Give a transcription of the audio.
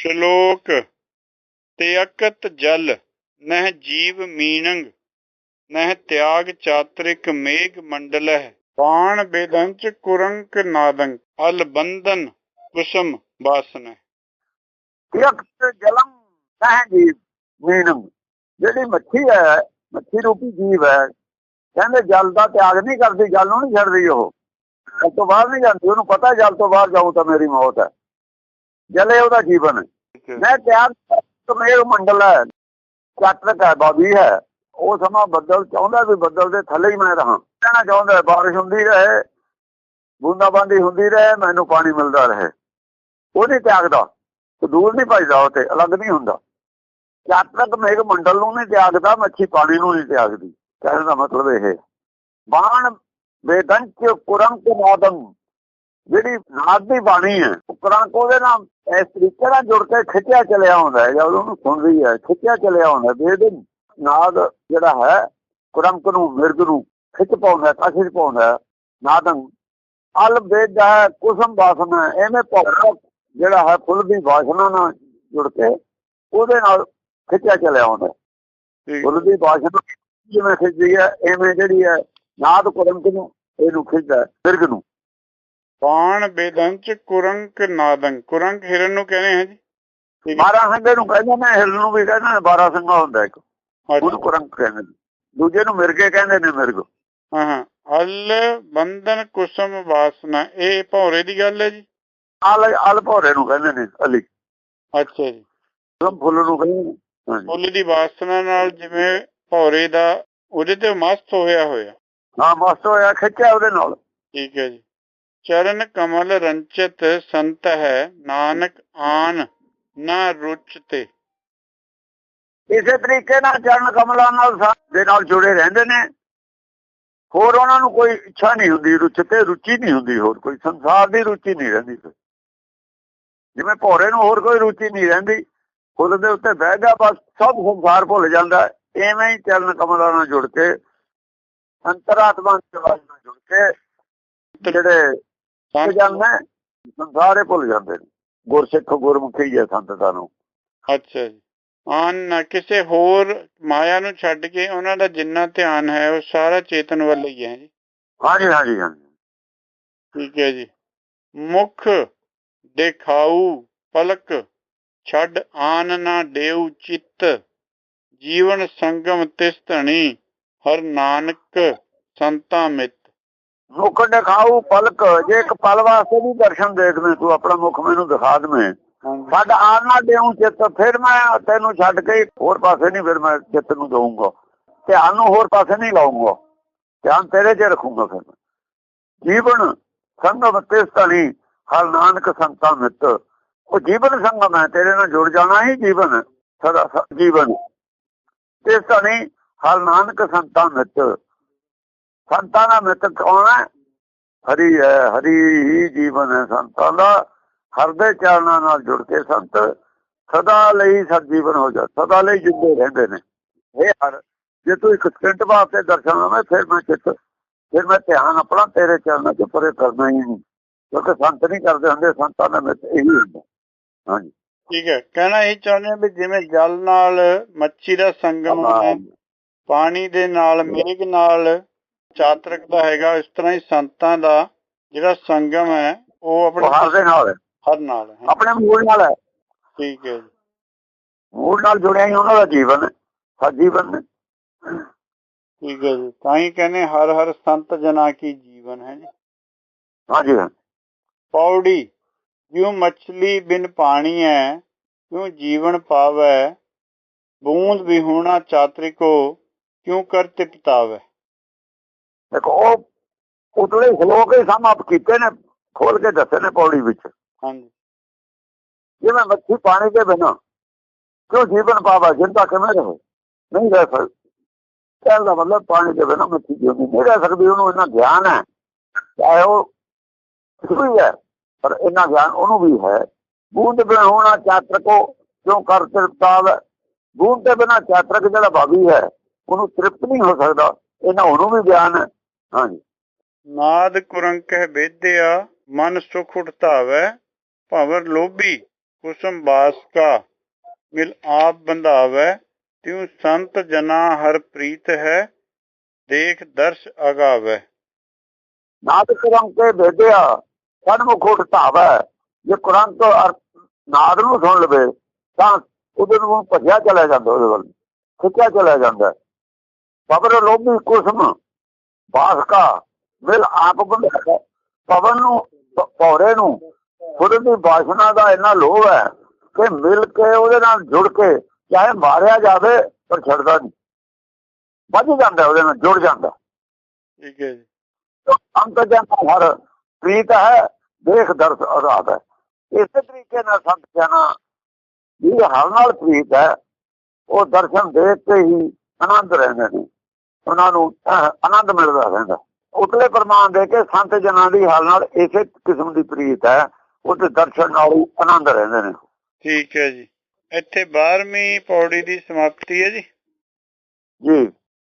ਸ਼ਲੋਕ ਤਿਅਕਤ ਜਲ, ਨਹਿ ਜੀਵ ਮੀਨੰਗ, ਨਹਿ ਤਿਆਗ ਚਾਤ੍ਰਿਕ ਮੇਘ ਮੰਡਲਹਿ, ਬਾਣ ਬੇਦੰਚ ਕੁਰੰਕ ਨਾਦੰ ਅਲ ਬੰਧਨ ਕੁਸਮ ਬਾਸਨ ਤਿਅਕਤ ਜਲਮ ਸਹਿ ਜੀਵ ਮੀਨੰਗ, ਜਿਹੜੀ ਮੱਛੀ ਹੈ, ਮੱਛੀ ਰੂਪੀ ਜੀਵ ਹੈ, ਕਹਿੰਦੇ ਜਲ ਦਾ ਤਿਆਗ ਨਹੀਂ ਕਰਦੀ, ਜਲ ਨੂੰ ਨਹੀਂ ਛੱਡਦੀ ਉਹ। ਜਲ ਤੋਂ ਬਾਹਰ ਨਹੀਂ ਜਾਂਦੀ, ਉਹਨੂੰ ਪਤਾ ਜਲ ਤੋਂ ਬਾਹਰ ਜਾਊ ਤਾਂ ਮੇਰੀ ਮੌਤ ਹੈ। ਜਲੇ ਉਹਦਾ ਜੀਵਨ। ਮੈਂ ਤਿਆਗ ਕਮੇਰ ਮੰਡਲ ਹੈ ਚਾਤਰਕ ਹੈ ਬਾਬੀ ਹੈ। ਉਹ ਸਮਾਂ ਬੱਦਲ ਚਾਹੁੰਦਾ ਵੀ ਬੱਦਲ ਦੇ ਥੱਲੇ ਹੀ ਮੈਂ ਰਹਾ। ਕਹਿਣਾ ਚਾਹੁੰਦਾ ਹੈ, ਬਾਰਿਸ਼ ਹੁੰਦੀ ਰਹੇ ਬੂੰਦਾਬਾਂਦੀ ਹੁੰਦੀ ਰਹੇ ਮੈਨੂੰ ਪਾਣੀ ਮਿਲਦਾ ਰਹੇ। ਉਹ ਨਹੀਂ ਤਿਆਗਦਾ। ਦੂਰ ਨਹੀਂ ਭਜਦਾ ਉਹ ਤੇ ਅਲੱਗ ਨਹੀਂ ਹੁੰਦਾ। ਚਾਤਰਕ ਮੇਘ ਮੰਡਲ ਨੂੰ ਨਹੀਂ ਤਿਆਗਦਾ ਮੱਛੀ ਪਾਣੀ ਨੂੰ ਨਹੀਂ ਤਿਆਗਦੀ। ਕਹਿਣ ਦਾ ਮਤਲਬ ਇਹ ਬਾਣ ਬੇਦੰਚ ਕੁਰੰਕ ਨਾਦੰ ਜਿਹੜੀ ਨਾਦ ਦੀ ਬਾਣੀ ਹੈ ਉਹ ਕੁਰੰਕ ਉਹਦੇ ਨਾਲ ਇਸ ਤਰੀਕੇ ਨਾਲ ਜੁੜ ਕੇ ਖਿੱਚਿਆ ਚਲਿਆ ਹੁੰਦਾ ਹੈ ਜਦ ਉਹਨੂੰ ਸੁਣਦੀ ਹੈ ਖਿੱਚਿਆ ਚਲਿਆ ਹੁੰਦਾ ਬੇਦਨ ਨਾਦ ਜਿਹੜਾ ਹੈ ਕੁਰੰਕ ਨੂੰ ਮਿਰਗ ਨੂੰ ਖਿੱਚ ਪਾਉਂਦਾ ਕਾਸ਼ੀ ਪਾਉਂਦਾ ਨਾਦੰ ਅਲ ਬੇਦ ਹੈ ਕੁਸਮ ਬਾਸਨਾ ਐਵੇਂ ਭੌਤਿਕ ਜਿਹੜਾ ਹੈ ਫੁੱਲ ਦੀ ਬਾਸ਼ਨਾ ਨਾਲ ਜੁੜ ਕੇ ਉਹਦੇ ਨਾਲ ਖਿੱਚਿਆ ਚਲਿਆ ਹੁੰਦਾ ਠੀਕ। ਫੁੱਲ ਦੀ ਬਾਸ਼ਨਾ ਜਿਵੇਂ ਖਿੱਚਦੀ ਹੈ ਐਵੇਂ ਜਿਹੜੀ ਹੈ ਨਾਦ ਕੁਰੰਕ ਨੂੰ ਇਹਨੂੰ ਖਿੱਚਦਾ ਮਿਰਗ ਨੂੰ ਬਾਣ ਬੇਦੰਚ ਕੁਰੰਕ ਨਾਦੰ। ਕੁਰੰਕ ਹਿਰਨ ਨੂੰ ਕਹਿੰਦੇ ਹੈ ਜੀ? ਠੀਕ ਹੈ। 12 ਸੰਗੇ ਨੂੰ ਕਹਿੰਦੇ ਨੇ ਹਿਰਨ ਨੂੰ ਵੀ ਕਹਿੰਦੇ ਨੇ 12 ਸੰਗਾ ਹੁੰਦਾ ਇੱਕ। ਉਹਨੂੰ। ਕੁਰੰਕ ਕਹਿੰਦੇ ਨੇ। ਦੂਜੇ ਨੂੰ ਮਿਰਗੇ ਕਹਿੰਦੇ ਨੇ ਮਿਰਗ ਹਾਂ ਹਾਂ। ਅਲ ਬੰਧਨ ਕੁਸਮ ਵਾਸਨਾ। ਇਹ ਭੌਰੇ ਦੀ ਗੱਲ ਹੈ ਜੀ? ਅਲ ਅਲ ਭੋਰੇ ਨੂੰ ਕਹਿੰਦੇ ਨੇ ਅਲੀ। ਅੱਛਾ ਜੀ। ਉਹ ਫੁੱਲ ਨੂੰ ਕਹਿੰਦੇ ਨੇ। ਫੁੱਲ ਦੀ ਵਾਸਨਾ ਨਾਲ ਜਿਵੇਂ ਭੌਰੇ ਦਾ ਉਹਦੇ ਤੇ ਮਸਤ ਹੋਇਆ ਹੋਇਆ। ਹਾਂ ਮਸਤ ਹੋਇਆ ਖਿੱਚਿਆ ਉਹਦੇ ਨਾਲ। ਠੀਕ ਹੈ ਜੀ। ਚਰਨ ਕਮਲ ਰੰਚਿਤ ਸੰਤ ਹੈ, ਨਾਨਕ ਆਨ ਨਾ ਰੁਚ ਇਸੇ ਤਰੀਕੇ ਨਾਲ ਚਰਨ ਕਮਲਾਂ ਨਾਲ ਦੇ ਨਾਲ ਜੁੜੇ ਰਹਿੰਦੇ ਨੇ। ਹੋਰ ਉਹਨਾਂ ਨੂੰ ਕੋਈ ਇੱਛਾ ਨਹੀਂ ਹੁੰਦੀ ਰੁਚੀ ਤੇ ਰੁਚੀ ਨਹੀਂ ਹੁੰਦੀ ਹੋਰ ਕੋਈ, ਸੰਸਾਰ ਦੀ ਰੁਚੀ ਨਹੀਂ ਰਹਿੰਦੀ ਜਿਵੇਂ ਭੋਰੇ ਨੂੰ ਹੋਰ ਕੋਈ ਰੁਚੀ ਨਹੀਂ ਰਹਿੰਦੀ, ਖੁਦ ਦੇ ਉੱਤੇ ਬਹਿ ਗਿਆ, ਬਸ ਸਭ ਸੰਸਾਰ ਭੁੱਲ ਜਾਂਦਾ ਹੈ। ਐਵੇਂ ਹੀ ਚਰਨ ਕਮਲਾਂ ਨਾਲ ਜੁੜ ਕੇ, ਅੰਤਰਾਤਮਾ ਨਾਲ ਜੁੜ ਕੇ, ਜਿਹੜੇ ਸੰਤ ਜਾਂਦੇ ਸੰਸਾਰੇ ਭੁੱਲ ਜਾਂਦੇ ਨੇ। ਗੁਰਸਿੱਖ ਗੁਰਮੁਖੀ ਹੈ ਸੰਤਤਾ ਨੂੰ। ਅੱਛਾ ਜੀ। ਆਨ ਨਾ ਕਿਸੇ ਹੋਰ ਮਾਇਆ ਨੂੰ ਛੱਡ ਕੇ ਉਹਨਾਂ ਦਾ ਜਿੰਨਾ ਧਿਆਨ ਹੈ ਉਹ ਸਾਰਾ ਚੇਤਨ ਵੱਲ ਹੀ ਹੈ ਜੀ। ਹਾਂਜੀ ਹਾਂਜੀ ਹਾਂਜੀ। ਠੀਕ ਹੈ ਜੀ। ਮੁਖ ਦਿਖਾਊ ਪਲਕ ਛੱਡ ਆਨ ਨਾ ਦੇਉ ਚਿੱਤ। ਜੀਵਨ ਸੰਗਮ ਤਿਸ ਧਣੀ ਹਰ ਨਾਨਕ ਸੰਤਾ ਮਿਤ। ਮੁਖ ਦਿਖਾਊ ਪਲਕ। ਜੇ ਇੱਕ ਪਲ ਵਾਸਤੇ ਵੀ ਦਰਸ਼ਨ ਦੇਖਵੇਂ ਤੂੰ ਆਪਣਾ ਮੁਖ ਮੈਨੂੰ ਦਿਖਾ ਦਵੇਂ। ਛੱਡ ਆਨ ਦੇਉ ਚਿੱਤ ਫਿਰ ਮੈਂ ਤੈਨੂੰ ਛੱਡ ਕੇ ਹੋਰ ਪਾਸੇ ਨਹੀਂ ਫਿਰ ਮੈਂ ਚਿੱਤ ਨੂੰ ਦਊਂਗਾ। ਧਿਆਨ ਨੂੰ ਹੋਰ ਪਾਸੇ ਨਹੀਂ ਲਾਉਂਗਾ ਧਿਆਨ ਤੇਰੇ 'ਚ ਰੱਖੂੰਗਾ ਫਿਰ। ਜੀਵਨ ਸੰਗਮ ਤਿਸ ਧਣੀ ਹਰ ਨਾਨਕ ਸੰਤਾ ਮਿੱਤ। ਉਹ ਜੀਵਨ ਸੰਗਮ ਹੈ ਤੇਰੇ ਨਾਲ ਜੁੜ ਜਾਣਾ ਹੀ ਜੀਵਨ ਸਦਾ ਜੀਵਨ। ਤਿਸ ਧਣੀ ਹਰ ਨਾਨਕ ਸੰਤਾ ਮਿੱਤ। ਸੰਤਾਂ ਦਾ ਮਿੱਤ ਕੌਣ ਹੈ? ਹਰੀ ਹੈ ਹਰੀ ਹੀ ਜੀਵਨ ਹੈ ਸੰਤਾਂ ਦਾ। ਹਰ ਦੇ ਚਰਨਾਂ ਨਾਲ ਜੁੜ ਕੇ ਸੰਤ ਸਦਾ ਲਈ ਸਜੀਵਨ ਹੋ ਜਾ ਸਦਾ ਲਈ ਜਿੰਦੇ ਰਹਿੰਦੇ ਨੇ। ਇਹ ਹਰ ਜੇ ਤੂੰ ਇੱਕ ਸਕਿੰਟ ਵਾਸਤੇ ਦਰਸ਼ਨ ਲਵੇਂ ਫਿਰ ਮੈਂ ਚਿੱਤ ਫਿਰ ਮੈਂ ਧਿਆਨ ਆਪਣਾ ਤੇਰੇ ਚਰਨਾਂ 'ਚ ਪਰੇ ਕਰਨਾ ਹੀ ਨਹੀਂ। ਕਿਉਂਕਿ ਸੰਤ ਨਹੀਂ ਕਰਦੇ ਹੁੰਦੇ ਸੰਤਾਂ ਦਾ ਮਿੱਤ ਇਹੀ ਹੁੰਦਾ। ਹਾਂਜੀ। ਠੀਕ ਹੈ। ਕਹਿਣਾ ਇਹ ਚਾਹੁੰਦੇ ਵੀ ਜਿਵੇਂ ਜਲ ਨਾਲ ਮੱਛੀ ਦਾ ਸੰਗਮ ਹੈ ਪਾਣੀ ਦੇ ਨਾਲ ਮੇਘ ਨਾਲ ਚਾਤਰਕ ਦਾ ਹੈਗਾ ਇਸ ਤਰ੍ਹਾਂ ਹੀ ਸੰਤਾਂ ਦਾ ਜਿਹੜਾ ਸੰਗਮ ਹੈ ਉਹ ਉਹ ਹਰ ਆਪਣੇ ਦੇ ਨਾਲ ਹਰ ਨਾਲ ਆਪਣੇ ਮੂਲ ਨਾਲ ਹੈ। ਠੀਕ ਹੈ ਜੀ। ਮੂਲ ਨਾਲ ਜੁੜਿਆ ਹੀ ਉਹਨਾਂ ਦਾ ਜੀਵਨ ਹੈ ਸਜੀਵਨ ਹੈ ਠੀਕ ਹੈ ਜੀ। ਤਾਂ ਹੀ ਕਹਿੰਦੇ ਹਰ ਹਰ ਸੰਤ ਜਨਾ ਕੀ ਜੀਵਨ ਹੈ ਜੀ। ਹਾਂਜੀ ਪੌੜੀ ਜਿਉ ਮਛਲੀ ਬਿਨ ਪਾਣੀ ਹੈ ਕਿਉ ਜੀਵਨ ਪਾਵੈ। ਬੂੰਦ ਵਿਹੂਣਾ ਚਾਤਰਿਕੋ ਕਿਉ ਕਰ ਤਿਪਤਾਵੈ। ਦੇਖੋ ਉਹ ਉਤਲੇ ਸ਼ਲੋਕ ਹੀ ਸਮ ਆਪ ਕੀਤੇ ਨੇ ਖੋਲ ਕੇ ਦੱਸੇ ਨੇ ਪੌੜੀ ਵਿੱਚ। ਹਾਂਜੀ। ਜਿਵੇਂ ਮੱਛੀ ਪਾਣੀ ਦੇ ਬਿਨਾ ਕਿਉਂ ਜੀਵਨ ਪਾਵਾ ਜਿੰਦਾ ਕਿਵੇਂ ਰਹੇ? ਨਹੀਂ ਰਹਿ ਸਕਦੀ। ਕਹਿਣ ਦਾ ਮਤਲਬ ਪਾਣੀ ਦੇ ਬਿਨਾ ਮੱਛੀ ਜਿਉਂਦੀ ਨਹੀਂ ਰਹਿ ਸਕਦੀ ਉਹਨੂੰ ਇੰਨਾ ਗਿਆਨ ਹੈ। ਚਾਹੇ ਉਹ ਵੀ ਹੈ ਪਰ ਇੰਨਾ ਗਿਆਨ ਉਹਨੂੰ ਵੀ ਹੈ। ਬੂੰਦ ਬਿਨਾ ਹੋਣਾ ਚਾਤਰਕੋ ਕਿਉਂ ਕਰ ਤ੍ਰਿਪਤਾਵ ਬੂੰਦ ਦੇ ਬਿਨਾ ਚਾਤਰਕ ਜਿਹੜਾ ਭਾਵੀ ਹੈ ਉਹਨੂੰ ਤ੍ਰਿਪਤ ਨਹੀਂ ਹੋ ਸਕਦਾ। ਇਹਨਾਂ ਉਹਨੂੰ ਵੀ ਗਿਆਨ ਹੈ। ਹਾਂਜੀ। ਨਾਦ ਕੁਰੰਕ ਹੈ ਬੇਦਿਆ ਮਨ ਸੁਖ ਉਠਤਾਵੈ ਭਵਰ ਲੋਭੀ ਕੁਸਮ ਬਾਸ ਕਾ। ਮਿਲ ਆਪ ਬੰਧਾਵੈ ਤਿਉ ਸੰਤ ਜਨਾ ਹਰ ਪ੍ਰੀਤ ਹੈ ਦੇਖ ਦਰਸ਼ ਅਗਾਵੈ। ਨਾਦ ਕਰਮ ਕੇ ਭੇਦਿਆ ਸਨਮੁਖ ਉਠ ਧਾਵੈ ਜੇ ਅਰਥ ਨਾਦ ਨੂੰ ਸੁਣ ਲਵੇ ਤਾਂ ਉਹਦੇ ਨੂੰ ਭੱਜਿਆ ਚਲਾ ਜਾਂਦਾ ਉਹਦੇ ਵੱਲ ਖਿੱਚਿਆ ਚਲਾ ਜਾਂਦਾ। ਪਵਰ ਲੋਭੀ ਕੁਸਮ ਬਾਸ ਕਾ ਮਿਲ ਆਪ ਬੰਦਾ ਪਵਨ ਨੂੰ ਭੌਰੇ ਨੂੰ ਖੁਦ ਦੀ ਬਾਸ਼ਨਾ ਦਾ ਇੰਨਾ ਲੋਭ ਹੈ ਕਿ ਮਿਲ ਕੇ ਉਹਦੇ ਨਾਲ ਜੁੜ ਕੇ ਚਾਹੇ ਮਾਰਿਆ ਜਾਵੇ ਪਰ ਛੱਡਦਾ ਨਹੀਂ। ਵੱਜ ਜਾਂਦਾ ਉਹਦੇ ਨਾਲ ਜੁੜ ਜਾਂਦਾ। ਠੀਕ ਹੈ ਜੀ। ਅੰਤ ਜਨ ਹਰ ਪ੍ਰੀਤ ਹੈ ਦੇਖ ਦਰਸ ਅਰਾਧ ਹੈ। ਇਸੇ ਤਰੀਕੇ ਨਾਲ ਸੰਤ ਜਨਾ ਜੀ ਹਰ ਨਾਲ ਪ੍ਰੀਤ ਹੈ ਉਹ ਦਰਸ਼ਨ ਦੇਖ ਕੇ ਹੀ ਆਨੰਦ ਰਹਿੰਦੇ ਨੇ। ਉਹਨਾਂ ਨੂੰ ਆਨੰਦ ਮਿਲਦਾ ਰਹਿੰਦਾ। ਉਤਲੇ ਪ੍ਰਮਾਣ ਦੇ ਕੇ ਸੰਤ ਜਨਾਂ ਦੀ ਹਾਲ ਨਾਲ ਇਸੇ ਕਿਸਮ ਦੀ ਪ੍ਰੀਤ ਹੈ। ਉਹਦੇ ਦਰਸ਼ਨ ਨਾਲ ਆਨੰਦ ਰਹਿੰਦੇ ਨੇ। ਠੀਕ ਹੈ ਜੀ। ਇੱਥੇ 12ਵੀਂ ਪੌੜੀ ਦੀ ਸਮਾਪਤੀ ਹੈ ਜੀ। ਜੀ।